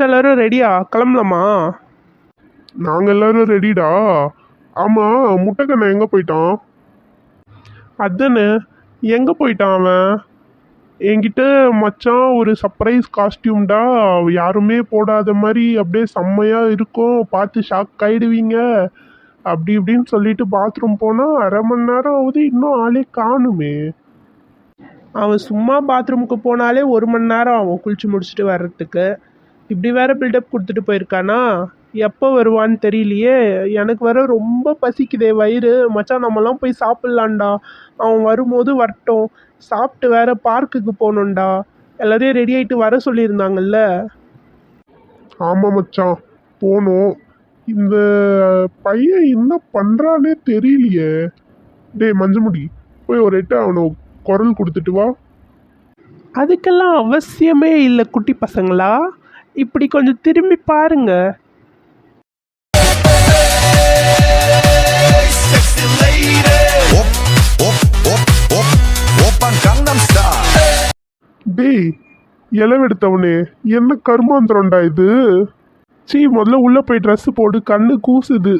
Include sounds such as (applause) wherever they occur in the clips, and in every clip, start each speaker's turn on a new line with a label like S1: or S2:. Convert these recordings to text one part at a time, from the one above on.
S1: மச்சான் எல்லாரும் ரெடியா கிளம்பலாமா?
S2: நாங்கள் எல்லாரும் ரெடிடா ஆமாம் முட்டைக்கண்ணை எங்கே போயிட்டான்?
S1: அதானே எங்கே போயிட்டான் அவன்? என்கிட்ட மச்சான் ஒரு சர்ப்ரைஸ் காஸ்டியூம்டா யாருமே போடாத மாதிரி அப்படியே செம்மையாக இருக்கும் பார்த்து ஷாக் ஆகிடுவீங்க அப்படி இப்படின்னு சொல்லிட்டு பாத்ரூம் போனால் அரை மணி நேரம் ஆகுது இன்னும் ஆளே காணுமே. அவன் சும்மா பாத்ரூமுக்கு போனாலே ஒரு மணி நேரம் ஆகும் குளிச்சு முடிச்சுட்டு வர்றதுக்கு. இப்படி வேற பில்டப் கொடுத்துட்டு போயிருக்கானா? எப்போ வருவான்னு தெரியலையே. எனக்கு வர ரொம்ப பசிக்குதே வயிறு. மச்சான் நம்மலாம் போய் சாப்பிட்லான்டா அவன் வரும்போது வரட்டும். சாப்பிட்டு வேற பார்க்குக்கு போகணும்டா. எல்லாரையும் ரெடி ஆகிட்டு வர சொல்லியிருந்தாங்கல்ல?
S2: ஆமாம் மச்சான். போனோம். இந்த பையன் என்ன பண்ணுறானே தெரியலையே. டேய் மஞ்சமுடி போய் ஒரு எட்டு அவனை குரல் கொடுத்துட்டு வா.
S1: அதுக்கெல்லாம் அவசியமே இல்லை குட்டி பசங்களா? இப்படி கொஞ்சம் திரும்பி பாருங்க.
S2: டேய் இளவெடுத்தவனே என்ன கருமாந்திரம்டா இது? சீ முதல்ல உள்ளே போய் ட்ரெஸ் போட்டு கண்ணு கூசுது.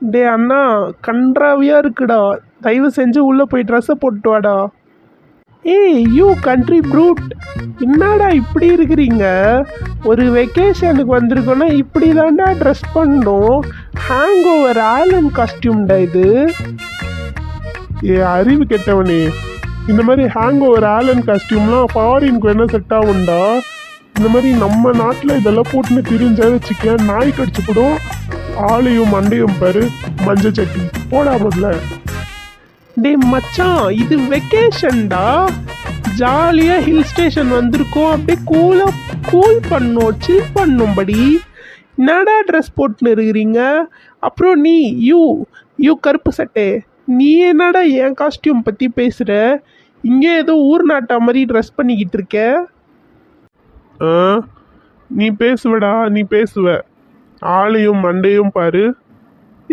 S1: டே அண்ணா கன்றாவியாக இருக்குடா. தயவு செஞ்சு உள்ளே போய் ட்ரெஸ்ஸை போட்டு வாடா. ஏய் யூ கண்ட்ரி ப்ரூட் என்னடா இப்படி இருக்கிறீங்க? ஒரு வெக்கேஷனுக்கு வந்திருக்கோன்னா இப்படி தான்டா ட்ரெஸ் பண்ணோம் ஹேங் ஓவர் ஆலன் காஸ்டியூம்டா இது.
S2: ஏ அறிவு கெட்டவனே. இந்த மாதிரி ஹேங் ஓவர் ஆலன் காஸ்டியூம்லாம் ஃபாரினுக்கு வேணா செட் ஆகும்டா. இந்த மாதிரி நம்ம நாட்டில் இதெல்லாம் போட்டுன்னு திரிஞ்சா வச்சுக்க நாய் கடிச்சு போடும் ஆளையும் மண்டையும் பாரு. மஞ்சள் சட்டி. போடா முதல்ல.
S1: டே மச்சான் இது வெக்கேஷன்டா ஜாலியாக ஹில் ஸ்டேஷன் வந்திருக்கோம். அப்படியே கூலாக கூல் பண்ணோம் சில் பண்ணும்படி என்னடா ட்ரெஸ் போட்டுன்னு இருக்கிறீங்க? அப்புறம் நீ யூ யூ கருப்பு சட்டை. நீ என்னடா என் காஸ்டியூம் பற்றி பேசுகிற இங்கே ஏதோ ஊர் நாட்டா மாதிரி ட்ரெஸ் பண்ணிக்கிட்டு இருக்க?
S2: ஆ? நீ பேசுவடா நீ பேசுவ. ஆளையும் மண்டையும் பாரு.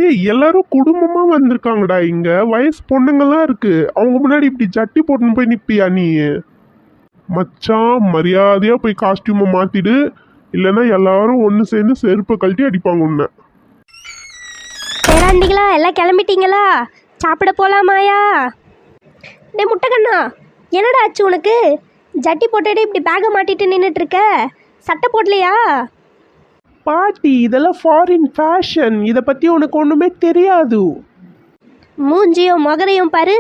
S2: ஏய் எல்லாரும் குடும்பமா வந்திருக்காங்கடா இங்க. வயசு பொண்ணுங்கெல்லாம் இருக்கு. அவங்க முன்னாடி இப்படி ஜட்டி போட்டுன்னு போய் நிப்பியா நீ? மச்சான் மரியாதையா போய் காஸ்டியூமை மாத்திடு. இல்லைன்னா எல்லாரும் ஒன்று சேர்ந்து செருப்பை கழட்டி அடிப்பாங்க உன்னை.
S3: எல்லாம் கிளம்பிட்டீங்களா? சாப்பிட போலாமாயா? டே முட்டைக்கண்ணா என்னடா ஆச்சு உனக்கு? ஜட்டி போட்டுட்டு இப்படி பேகை மாட்டிட்டு நின்றுட்டு இருக்க? சட்டை போடலையா?
S1: பாட்டி இதெல்லாம் ஃபாரின் ஃபேஷன் இதை பற்றி உனக்கு ஒன்றுமே தெரியாது.
S3: மூஞ்சியும் முகரையும் பாரு.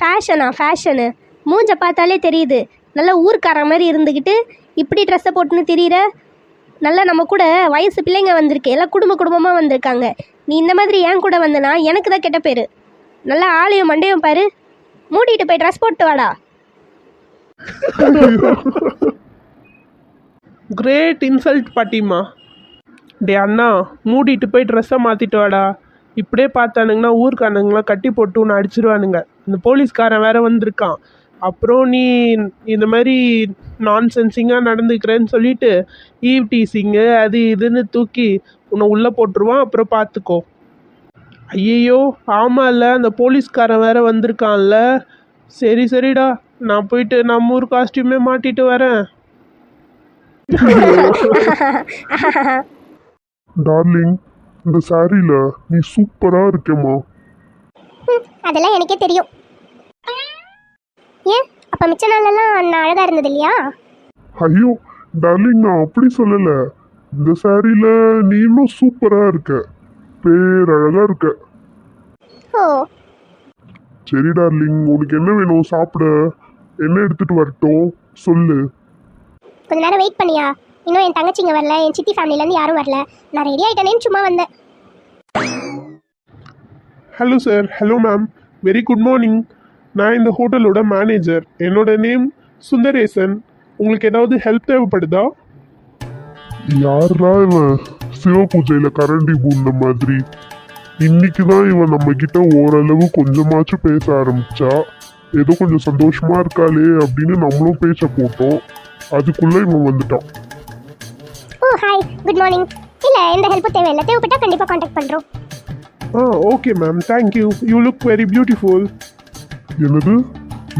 S3: ஃபேஷனா ஃபேஷனு மூஞ்ச பார்த்தாலே தெரியுது. நல்ல ஊர்க்கார மாதிரி இருந்துக்கிட்டு இப்படி ட்ரெஸ்ஸை போட்டுன்னு தெரியுற. நல்லா நம்ம கூட வயசு பிள்ளைங்க வந்திருக்கு. எல்லாம் குடும்ப குடும்பமாக வந்திருக்காங்க. நீ இந்த மாதிரி ஏன் கூட வந்தனா எனக்கு தான் கெட்ட பேர். நல்லா ஆளையும் மண்டையும் பாரு. மூடிட்டு போய் ட்ரெஸ் போட்டு வாடா. (laughs)
S1: Great insult பாட்டிம்மா. டே அண்ணா மூடிட்டு போய் ட்ரெஸ்ஸை மாற்றிட்டு வாடா. இப்படியே பார்த்தானுங்கன்னா ஊர்க்கானுங்களாம் கட்டி போட்டு உன்னை அடிச்சிருவானுங்க. இந்த போலீஸ்காரன் வேற வந்திருக்கான். அப்புறம் நீ இந்த மாதிரி நான் சென்சிங்காக நடந்துக்கிறேன்னு சொல்லிட்டு ஈவ் டீசிங்கு அது இதுன்னு தூக்கி உன்னை உள்ளே போட்டுருவான் அப்புறம் பார்த்துக்கோ. ஐயையோ ஆமாம்ல அந்த போலீஸ்காரன் வேற வந்திருக்கான்ல. சரி சரிடா நான் போயிட்டு நம்ம ஊர் காஸ்டியூமே மாட்டிட்டு வரேன். (laughs)
S2: டார்லிங் இந்த சாரியில நீ சூப்பரா இருக்கேம்மா.
S3: அதெல்லாம் எனக்கே தெரியும். ஏன்? அப்போ மிச்ச நாளெல்லாம் நான் அழகாக இருந்தது இல்லையா?
S2: ஐயோ டார்லிங் நான் அப்படி சொல்லல. இந்த சாரியில நீ இன்னும் சூப்பரா இருக்க. பேரழகா இருக்க.
S3: ஓ.
S2: சரி டார்லிங் உனக்கு என்ன வேணும் சாப்பிட. என்ன எடுத்துட்டு வரட்டும் சொல்லு.
S3: கொஞ்ச நேரம் வெயிட் பண்ணியா? இன்னும் என் தங்கச்சிங்க வரல என் சித்தி ஃபேமிலிலேருந்து யாரும் வரல. நான் ரெடி ஆகிட்டேனேன்னு சும்மா வந்தேன்.
S2: Hello sir hello ma'am very good morning நான் இந்த ஹோட்டலோட மேனேஜர் என்னோட நேம் சுந்தரேசன். உங்களுக்கு ஏதாவது ஹெல்ப் தேவைப்படுதா? யாரா இவன் சிவ பூஜையில கரண்டி பூந்த மாதிரி. இன்னைக்கு தான் இவன் நம்ம கிட்ட ஓரளவு கொஞ்சமாச்சும் பேச ஆரம்பிச்சா ஏதோ கொஞ்சம் சந்தோஷமா இருக்காளே அப்படின்னு நம்மளும் பேச்ச போட்டோம். அதுக்குள்ள இவன் வந்துட்டான்.
S3: ஹாய் குட் மார்னிங் இல்லை எந்த ஹெல்ப்பும் தேவையில்லை. தேவைப்பட்டா கண்டிப்பாக காண்டாக்ட் பண்ணுறோம்
S2: ஆ okay ma'am thank you you look very beautiful என்னது?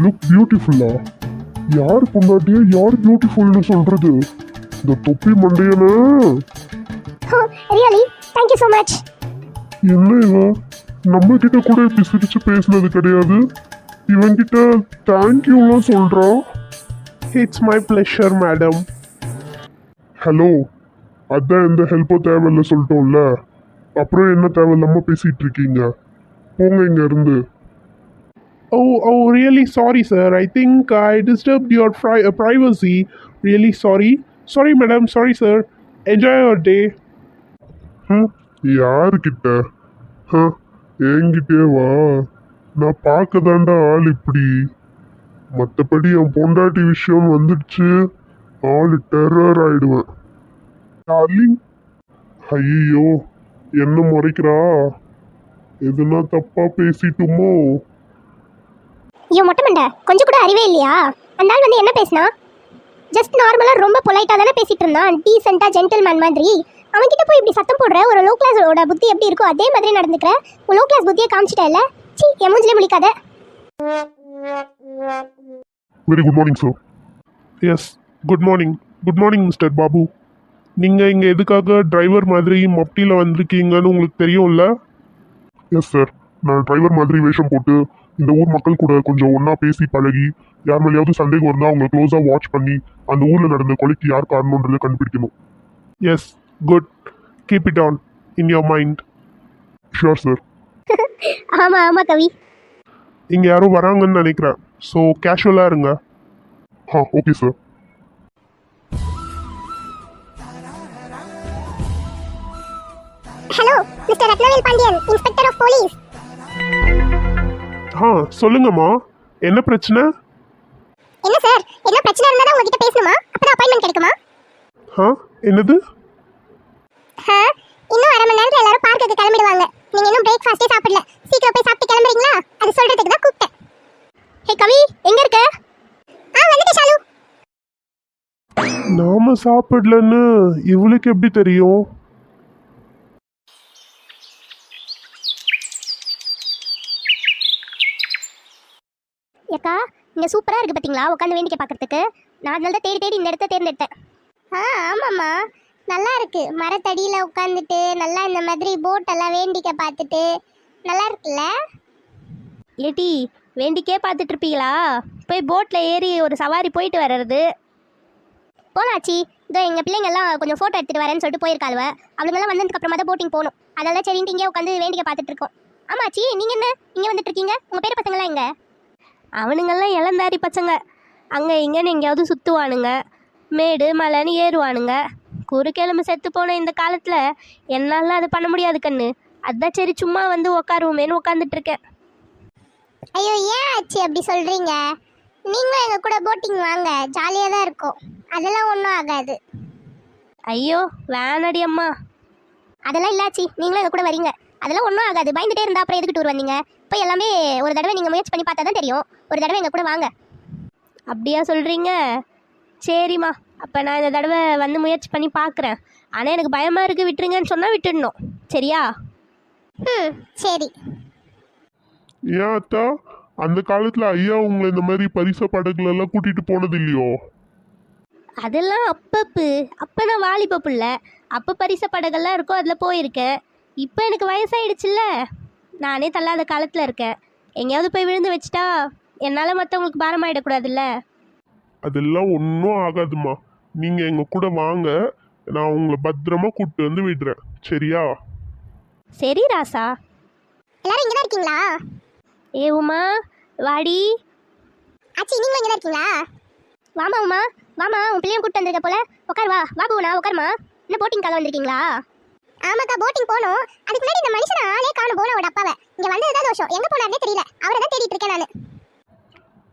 S2: லுக் பியூட்டிஃபுல்லா யார் பொண்டாட்டியா யார் பியூட்டிஃபுல்னு சொல்றது? இந்த தொப்பி மண்டையன.
S4: Really thank you so much
S2: என்ன இவன் நம்ம கிட்ட கூட இப்படி சிரிச்சு பேசினது கிடையாது. இவன்கிட்ட தேங்க்யூலாம் சொல்றான் it's my pleasure madam hello அதான் எந்த ஹெல்ப்பும் தேவையில்ல சொல்லிட்டோம்ல அப்புறம் என்ன தேவையில்லாம பேசிட்டு இருக்கீங்க போங்க இங்க இருந்து
S1: Oh, oh, really sorry, sir. I think I disturbed your pri- uh, privacy. Really sorry. Sorry, madam. Sorry, sir. Enjoy your day.
S2: ஹம், யாருக்கிட்ட ஹ, என்கிட்டே வா நான் பார்க்க தாண்டா ஆள் இப்படி மற்றபடி என் பொண்டாட்டி விஷயம் வந்துடுச்சு ஆள் டெரர் ஆயிடுவேன் டார்லிங் ஐயோ என்ன முறைக்கிறா? எதுனா தப்பா பேசிட்டுமோ?
S4: ஐயோ மொட்டை மண்டை கொஞ்சம் கூட அறிவே இல்லையா? அந்த ஆள் வந்து என்ன பேசினா? ஜஸ்ட் நார்மலாக ரொம்ப பொலைட்டாக தானே பேசிட்டு இருந்தான். டீசெண்டாக ஜென்டில்மேன் மாதிரி. அவன்கிட்ட போய் இப்படி சத்தம் போடுற? ஒரு லோ கிளாஸோட புத்தி எப்படி இருக்கோ அதே மாதிரி நடந்துக்கிற? ஒரு லோ கிளாஸ் புத்தியை காமிச்சிட்ட இல்ல சி என் மூஞ்சிலே முழிக்காத.
S2: Very good morning sir
S1: yes good morning good morning mister Babu நீங்கள் இங்கே எதுக்காக டிரைவர் மாதிரி மப்டியில் வந்திருக்கீங்கன்னு உங்களுக்கு தெரியும்ல?
S2: எஸ் சார் நான் டிரைவர் மாதிரி வேஷம் போட்டு இந்த ஊர் மக்கள் கூட கொஞ்சம் ஒன்றா பேசி பழகி யார் மேலேயாவது சந்தேகம் இருந்தால் அவங்க க்ளோஸாக வாட்ச் பண்ணி அந்த ஊரில் நடந்த கொலைக்கு யார் காரணன்றதை கண்டுபிடிக்கணும்.
S1: Yes good keep it on in your mind
S2: sure sir
S4: ஆமாம் ஆமாம் கவி.
S1: இங்கே யாரும் வராங்கன்னு நினைக்கிறேன். ஸோ கேஷுவலாக இருங்க.
S2: ஆ ஓகே சார்
S4: போலீஸ்.
S1: ஆ சொல்லுங்கம்மா. என்ன பிரச்சனை?
S4: என்ன சார்? என்ன பிரச்சனை இருந்தா தான் உங்ககிட்ட பேசணுமா? அப்பதான் அப்பாயின்மெண்ட் கிடைக்குமா?
S1: ஆ என்னது?
S4: ஆ, இன்னும் அரை மணி நேரத்துல எல்லாரும் பார்க்குக்கு கிளம்பிடுவாங்க. நீங்க இன்னும் பிரேக்ஃபாஸ்டே சாப்பிடல. சீக்கிரம் போய் சாப்பிட்டு கிளம்புறீங்களா? அது சொல்றதுக்கு தான் கூப்பிட்டேன். ஹே கவி எங்க இருக்க? ஆ வந்துட்டு ஷாலு.
S1: நாம சாப்பிடலன்னு இவளுக்கு எப்படி தெரியும்?
S4: ஏக்கா இங்க சூப்பரா இருக்கு பாத்தீங்களா? உட்காந்து வேண்டிக்கை பார்க்கறதுக்கு நான் அதனால தான் தேடி தேடி இந்த இடத்த தேர்ந்தெடுத்தேன். ஆ ஆமாம்மா. நல்லா இருக்கு. மரத்தடியில உட்காந்துட்டு நல்லா இந்த மாதிரி போட் எல்லாம் வேண்டிக்கை பார்த்துட்டு. நல்லா இருக்குல்ல? ஏடி வேண்டிக்கே பார்த்துட்டு இருப்பீங்களா? போய் போட்டில் ஏறி ஒரு சவாரி போயிட்டு வர்றது. போலாச்சி. இதோ எங்கள் பிள்ளைங்கெல்லாம் கொஞ்சம் ஃபோட்டோ எடுத்துகிட்டு வரேன்னு சொல்லிட்டு போயிருக்காளுவ. அவளுங்கெல்லாம் வந்ததுக்கு அப்புறமா தான் போட்டிங் போகணும். அதெல்லாம் சரின்ட்டு இங்கே உட்காந்து வேண்டிக்கை பார்த்துட்டு இருக்கோம். ஆமாச்சி நீங்கள் என்ன? இங்கே வந்துட்டு இருக்கீங்க? உங்கள் பேர் பசங்களாம் எங்க? அவனுங்கெல்லாம் இளந்தாரி பசங்க. அங்கே இங்கேன்னு எங்கேயாவது சுற்றுவானுங்க மேடு மலைன்னு ஏறுவானுங்க. குறுக்கெலும்பு செத்து போன இந்த காலத்தில் என்னால் அது பண்ண முடியாது கண்ணு. அதான் சரி சும்மா வந்து உட்காருவோமேனு உட்காந்துட்டு இருக்கேன் ஐயோ ஏன் ஆச்சு அப்படி சொல்கிறீங்க நீங்களும் எங்கள் கூட போட்டிங் வாங்க. ஜாலியாக தான் இருக்கும். அதெல்லாம் ஒன்றும் ஆகாது. ஐயோ வேணாடி அம்மா. அதெல்லாம் இல்லாச்சி. நீங்களும் எங்கள் கூட வரீங்க. அதெல்லாம் ஒன்றும் ஆகாது. பயந்துட்டே இருந்தா அப்புறம் எதுக்கு டூர் வந்தீங்க? இப்போ எல்லாமே ஒரு தடவை நீங்கள் முயற்சி பண்ணி பார்த்தா தான் தெரியும். ஒரு தடவை எங்கள் கூட வாங்க. அப்படியா சொல்கிறீங்க சரிம்மா. அப்போ நான் இந்த தடவை வந்து முயற்சி பண்ணி பார்க்குறேன். ஆனால் எனக்கு பயமாக இருக்குது விட்டுருங்கன்னு சொன்னால் விட்டுடணும். சரியா? ம் சரி.
S2: ஏன் அத்தா? அந்த காலத்தில் ஐயா உங்களை இந்த மாதிரி பரிச படகுல எல்லாம் கூட்டிட்டு போனது இல்லையோ?
S4: அதெல்லாம் அப்பப்பு. அப்போ நான் வாலிப புள்ள. அப்போ பரிச படகெல்லாம் இருக்கோ அதில் போயிருக்கேன். இப்போ எனக்கு வயசாயிடுச்சுல்ல. நானே தள்ளாத காலத்தில் இருக்கேன். எங்கேயாவது போய் விழுந்து வச்சுட்டா என்னால் மற்றவங்களுக்கு பாரமாயிடக்கூடாதுல்ல?
S2: அதெல்லாம் ஒன்றும் ஆகாதுமா நீங்கள் எங்கள் கூட வாங்க. நான் உங்களை பத்திரமா கூப்பிட்டு வந்து விடுறேன். சரியா?
S4: சரி ராசா. எல்லாரும் இங்கே தான் இருக்கீங்களா? ஏ உமா வாடி. ஆச்சி நீங்களும் இங்கே தான் இருக்கீங்களா? வாமா உமா. வாமா உன் பிள்ளையும் கூப்பிட்டு வந்திருக்க போல. உட்கார் வா. வா பூனா உட்காருமா என்ன போட்டிங்காக வந்திருக்கீங்களா? ஆமாக்கா போட்டிங் போகணும். அதுக்கு முன்னாடி இந்த மனுஷன் ஆளே காணும் போனோட அப்பாவை. இங்கே வந்தது தான் தோஷம் எங்கே போனார்னே தெரியல. அவரை தான் தேடிட்டு இருக்கேன் நான்.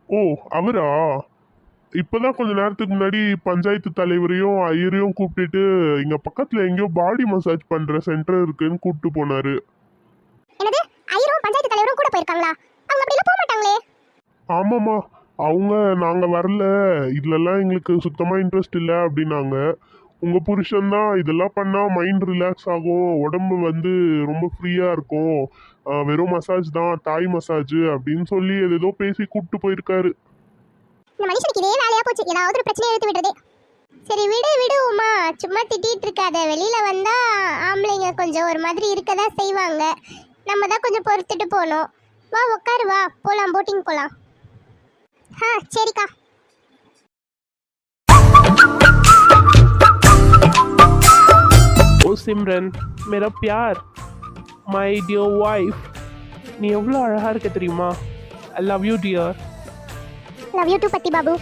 S2: ஓ அவரா? இப்போதான் கொஞ்ச நேரத்துக்கு முன்னாடி பஞ்சாயத்து தலைவரையும் ஐயரையும் கூப்பிட்டுட்டு இங்க பக்கத்துல எங்கேயோ பாடி மசாஜ் பண்ற சென்டர் இருக்குன்னு கூப்பிட்டு போனாரு.
S4: என்னது? ஐயரும் பஞ்சாயத்து தலைவரும் கூட போயிருக்காங்களா? அவங்க அப்படிலாம் போக மாட்டாங்களே?
S2: ஆமாம்மா. அவங்க நாங்க வரல. இதுலலாம் எங்களுக்கு சுத்தமா இன்ட்ரெஸ்ட் இல்லை அப்படின்னாங்க. உங்கள் புருஷன் தான் இதெல்லாம் பண்ணால் மைண்ட் ரிலாக்ஸ் ஆகும். உடம்பு வந்து ரொம்ப ஃப்ரீயாக இருக்கும். வெறும் மசாஜ் தான் தாய் மசாஜ் அப்படின்னு சொல்லி ஏதோ பேசி கூப்பிட்டு போயிருக்காரு.
S4: இந்த மனுஷனுக்கு இதே வேலையா போச்சு. ஏதாவது ஒரு பிரச்சனை எடுத்து விடுறதே. சரி விடு விடு உமா. சும்மா திட்டிட்டு இருக்காத. வெளியில வந்தா ஆம்பளைங்க கொஞ்சம் ஒரு மாதிரி இருக்கதா செய்வாங்க. நம்ம தான் கொஞ்சம் பொறுத்துட்டு போகணும். வா உட்காரு வா. போகலாம் போட்டிங் போகலாம் ஆ சரிக்கா.
S1: சிம்ரன் மேரா பியார் மை டியோ ஒய்ஃப் நீ எவ்வளோ அழகாக இருக்க தெரியுமா? I love you dear
S4: love you too பத்தி பாபு.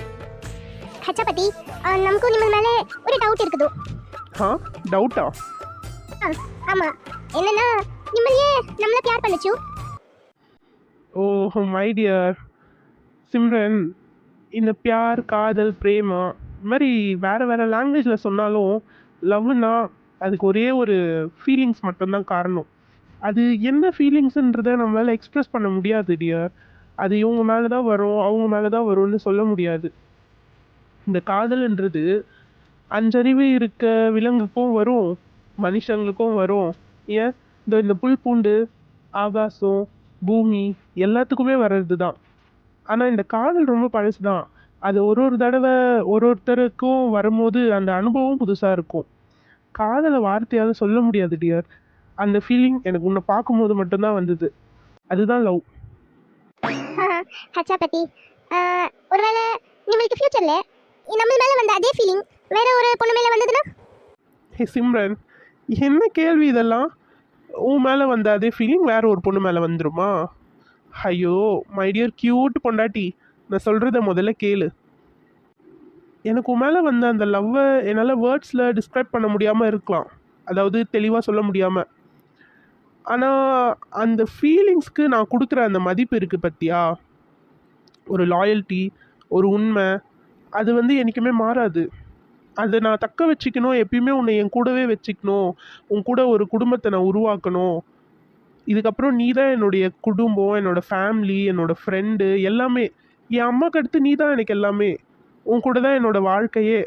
S4: அச்சா பத்தி நமக்கு நிம்ம மேலே ஒரு டவுட் இருக்குது?
S1: ஹா டவுட்டா
S4: ஆமா. என்னன்னா நிம்மலையே நம்மள பியார் பண்ணுச்சு.
S1: ஓ மை டியர் சிம்ரன் இந்த பியார் காதல் பிரேமா இது மாதிரி வேறு வேறு லாங்குவேஜில் சொன்னாலும் லவ்னா அதுக்கு ஒரே ஒரு ஃபீலிங்ஸ் மட்டும்தான் காரணம். அது என்ன ஃபீலிங்ஸுன்றதை நம்மளால் எக்ஸ்ப்ரெஸ் பண்ண முடியாது டியர் அது இவங்க மேலே தான் வரும் அவங்க மேலே தான் வரும்னு சொல்ல முடியாது. இந்த காதல்ன்றது அஞ்சறிவு இருக்க விலங்குக்கும் வரும் மனுஷங்களுக்கும் வரும். ஏன்? இந்த இந்த புல் பூண்டு ஆகாசம் பூமி எல்லாத்துக்குமே வர்றது தான் ஆனால் இந்த காதல் ரொம்ப பழசு தான் அது ஒரு ஒரு தடவை ஒரு ஒருத்தருக்கும் வரும்போது அந்த அனுபவம் புதுசாக இருக்கும். காதலை வார்த்தையால் சொல்ல முடியாது டியர் அந்த ஃபீலிங் எனக்கு உன்னை பார்க்கும்போது மட்டும்தான் வந்தது. அதுதான் லவ் (laughs)
S4: ஹச்சா பத்தி ஒருவேளை நம்மளுக்கு ஃபியூச்சர்ல நம்ம மேல வந்த அதே ஃபீலிங் வேற ஒரு பொண்ணு மேல வந்ததுன்னா?
S1: ஹே சிம்ரன் என்ன கேள்வி இதெல்லாம்? உன் மேலே வந்த அதே ஃபீலிங் வேற ஒரு பொண்ணு மேலே வந்துருமா? ஐயோ மை டியர் கியூட் பொண்டாட்டி. நான் சொல்கிறத முதல்ல கேளு. எனக்கு உன் மேலே வந்த அந்த லவ்வை என்னால் வேர்ட்ஸில் டிஸ்கிரைப் பண்ண முடியாமல் இருக்கலாம். அதாவது தெளிவாக சொல்ல முடியாமல் ஆனால் அந்த ஃபீலிங்ஸ்க்கு நான் கொடுக்குற அந்த மதிப்பு இருக்குது பற்றியா ஒரு லாயல்ட்டி ஒரு உண்மை அது வந்து என்றைக்குமே மாறாது. அதை நான் தக்க வச்சுக்கணும் எப்பயுமே உன்னை என் கூடவே வச்சுக்கணும் உன் கூட ஒரு குடும்பத்தை நான் உருவாக்கணும். இதுக்கப்புறம் நீ தான் என்னுடைய குடும்பம் என்னோட ஃபேமிலி என்னோடய ஃப்ரெண்டு எல்லாமே. என் அம்மாக்கு அடுத்து நீ தான் எனக்கு எல்லாமே. உன் கூட தான் என்னோட வாழ்க்கையே.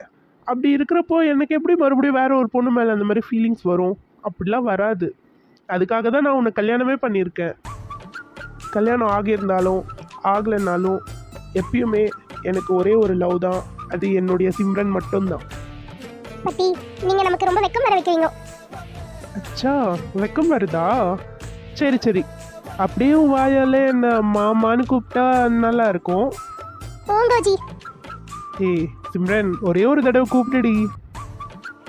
S1: அப்படி இருக்கிறப்போ எனக்கு எப்படி மறுபடியும் வேற ஒரு பொண்ணு மேலே அந்த மாதிரி ஃபீலிங்ஸ் வரும்? அப்படிலாம் வராது. அதுக்காக தான் நான் உன்னை கல்யாணமே பண்ணியிருக்கேன். கல்யாணம் ஆகியிருந்தாலும் ஆகலைன்னாலும் எப்பயுமே எனக்கு ஒரே ஒரு லவ் தான். அது என்னுடைய சிம்ரன் மட்டும்தான்.
S4: பத்தி நீங்க நமக்கு ரொம்ப வெக்கம் வர வைக்கிறீங்க.
S1: அச்சா வெக்கம் வருதா? சரி சரி. அப்படியே வாயால என்ன மாமான்னு கூப்பிட்டா நல்லா இருக்கும்?
S4: போங்கோஜி.
S1: ஏய் சிம்ரன் ஒரே ஒரு தடவை கூப்பிட்டுடி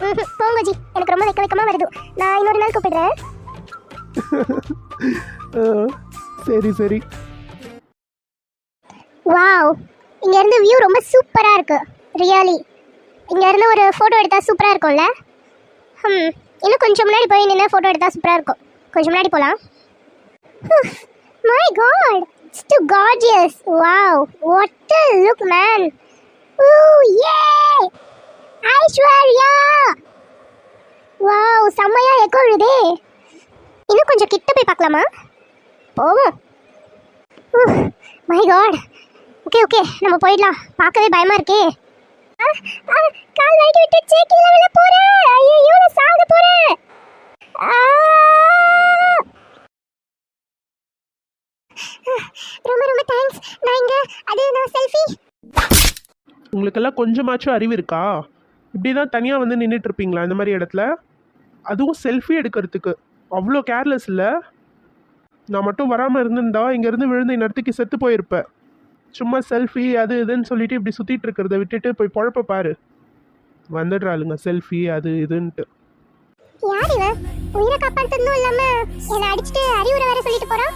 S4: ம்ஹும், போங்கோஜி எனக்கு ரொம்ப வெக்க வெக்கமா வருது. நான் இன்னொரு நாள் கூப்பிடுறேன்.
S1: சரி சரி.
S4: வாவ். இங்க இருந்து வியூ ரொம்ப சூப்பரா இருக்கு. ரியலி இங்க இருந்து ஒரு போட்டோ எடுத்தா சூப்பரா இருக்கும்ல? ஹம் இன்னும் கொஞ்சம் முன்னாடி போய் நின்று போட்டோ எடுத்தா சூப்பரா இருக்கும். கொஞ்சம் முன்னாடி போலாம். My god it's too gorgeous wow what a look man oh yeah Aishwarya wow செம்மையா எக்கோ விழுதே. இன்னும் கொஞ்சம் கிட்ட போய் பார்க்கலாமா? போவோம். மை காட் ஓகே ஓகே நம்ம போயிடலாம். பார்க்கவே பயமா இருக்கே. ஆ, ஆ, கால் வலிக்கு விட்டுச்சு கீழே விழ போறேன் ஐயோ நான் சாக போறேன். ரொம்ப ரொம்ப தேங்க்ஸ் நான் இங்க அது நான் செல்ஃபி
S1: உங்களுக்கெல்லாம் கொஞ்சமாச்சும் அறிவு இருக்கா? இப்படி தான் தனியாக வந்து நின்றுட்டுருப்பீங்களா இந்த மாதிரி இடத்துல? அதுவும் செல்ஃபி எடுக்கிறதுக்கு. அவ்வளோ கேர்லெஸ் இல்லை? நான் மட்டும் வராமல் இருந்திருந்தா இங்கேருந்து விழுந்து இந்நேரத்துக்கு செத்து போயிருப்பேன் சும்மா செல்ஃபி அது இதுன்னு சொல்லிட்டு இப்படி சுற்றிட்டு இருக்கிறத விட்டுட்டு போய் பொழப்ப பாரு. வந்துடுறாளுங்க செல்ஃபி அது இதுன்ட்டு.
S4: யார் உயிரை இல்லாம அடிச்சுட்டு அறிவுரை வேற சொல்லிட்டு போறான்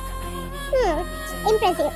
S4: இம்ப்ரெசிவ்